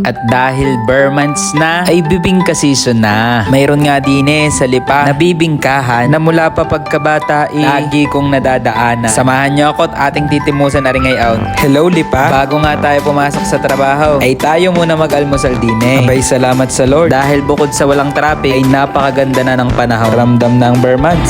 At dahil Burmans na, ay bibingka season na. Mayroon nga din eh sa lipa na bibingkahan na mula pa pagkabata eh, lagi kong nadadaanan. Samahan niyo ako at ating titimusan na rin ngayon. Hello lipa, bago nga tayo pumasok sa trabaho, ay tayo muna mag-almusal din eh. Abay salamat sa Lord dahil bukod sa walang traffic ay napakaganda na ng panahon. Ramdam ng Burmans.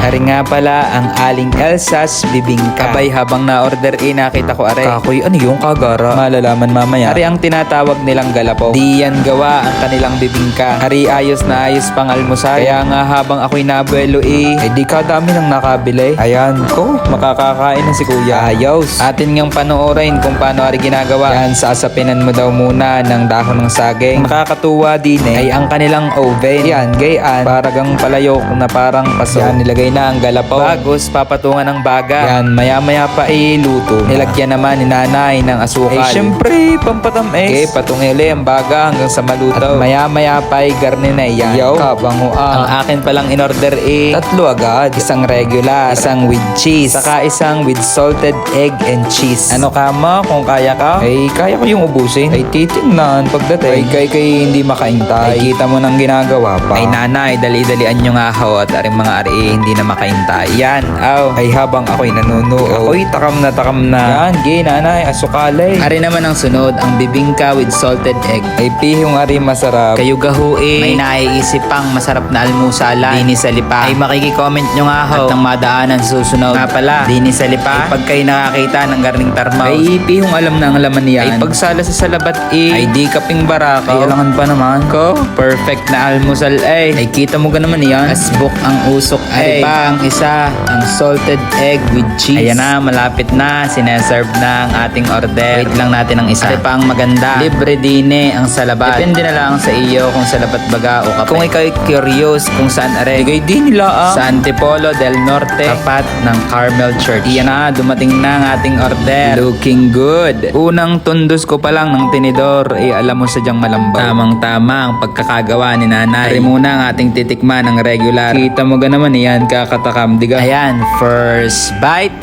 Ari nga pala ang aling Elsas bibingka. Abay habang na-order eh nakita ko are. Kakoy ano yung kagara? Malalaman mamaya. Ari ang tinatawag nilang galapo. Di yan gawa ang kanilang bibingka. Ari ayos na ayos pang almusal. Kaya nga habang ako'y nabuelo eh, ay di kadami nang nakabili. Ayan ko, makakakain na si kuya. Ayos. Atin ngang panoorin kung paano ari ginagawa. Yan, sasapinan mo daw muna ng dahon ng saging. Nakakatuwa din eh, ay ang kanilang oven. Yan, gayaan. Paragang palayok na parang paso. Yan, nilagay na ang galapaw. Bagos, papatungan ng baga. Yan, maya-maya pa iluto. Nilagyan naman ni nanay ng asukal. Eh, syempre, pampatamis. Okay, patungili ang baga hanggang sa maluto. At maya-maya pa ay garni na yan. Yaw, kabango Ang akin palang in-order eh, tatlo agad. Isang regular, isang with cheese, saka isang with salted egg and cheese. Ano ka mo kung kaya ka? Ay, kaya ko yung ubusin. Ay, titingnan pagdating. Ay, kay kay hindi makaintay. Ay, kita mo nang ginagawa pa. Ay, nanay, dali-dalian nyo nga ho at aring mga ari hindi na makaintay. Yan, aw. Ay, habang ako'y nanuno. Ako'y takam na takam na. Yan, gay, nanay, asukalay. Ari naman ang sunod, ang bibingka with salted egg. Ay, pihong ari masarap. Kayo gahui. May naiisip pang masarap na almusalan. Dini sa lipa. Ay, makikicomment nyo nga ho. At ang madaanan sa susunod. Nga pala, dini sa lipa. Ay, pag kayo nakakita ng garning tarmaw. Ay, pihong alam na ang laman niyan. Ay, pagsala sa salabat eh. Ay, di kaping baraka. Ay, alangan pa naman. Ko, perfect na almusal ay. Ay, kita mo ka naman yan. Asbok ang usok ay. Pa ang isa, ang salted egg with cheese. Ayan na, malapit na. Sineserve na ang ating order. Wait lang natin ang isa. Ay, pa ang maganda. Libre din eh ang salabat. Depende na lang sa iyo kung salabat baga o kape. Kung ikaw curious kung saan are. Bigay din nila ah. Sa Antipolo del Norte, tapat ng Carmel Church. Iyan na, dumating na ang ating order. Looking good. Unang tundos ko pa lang ng tinidor, eh alam mo sadyang malambaw. Tamang-tama ang pagkakagawa ni nanay. Ari muna ang ating titikman ng regular. Kita mo ga naman yan, kakatakam. Diga. Ayan, first bite.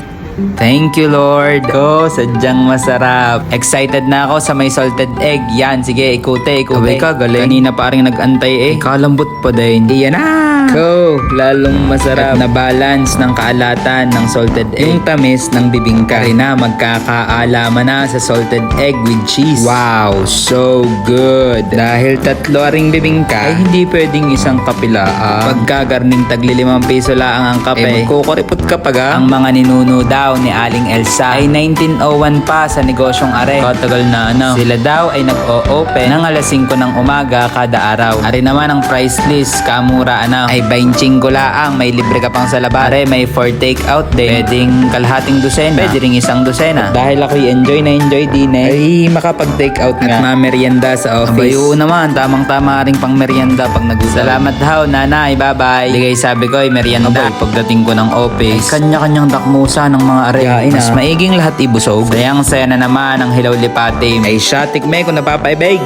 Thank you, Lord. Ko, sadyang masarap. Excited na ako sa may salted egg. Yan, sige, ikute, ikute. Abay ka, galing. Kanina pa rin nag-antay eh. Kalambot pa din. Iyan na. Ko, lalong masarap. At na balance ng kaalatan ng salted egg. Yung tamis ng bibingka. Rin na, magkakaalaman na sa salted egg with cheese. Wow, so good. Dahil tatlo aring bibingka, ay hindi pwedeng isang kapilaan. Pagkagarning tagli limang piso lang ang kape, eh, magkukuripot ka pa ga. Ang mga ninuno daw ni Aling Elsa ay 1901 pa sa negosyong are. Katagal na ano. Sila daw ay nag-o-open ng alas 5 ng umaga kada araw. Ari naman ang price list, kamura ano. Ay 25 laang, may libre ka pang sa labare, may for take out din. Pwedeng kalahating dosena, pwede ring isang dosena. Dahil ako'y enjoy na enjoy din eh. Ay makapag take out nga. At mamerienda sa office. Abayo naman, tamang-tama ring pang merienda pag nag Salamat daw, nanay, bye-bye. Ligay sabi ko ay merienda. Abay, pagdating ko ng office, ay kanya-kanyang dakmusa ng mga are. Mas maiging lahat ibusog. Sayang saya na naman ang hilaw lipatim. Ay siya, tikme ko napapaibig.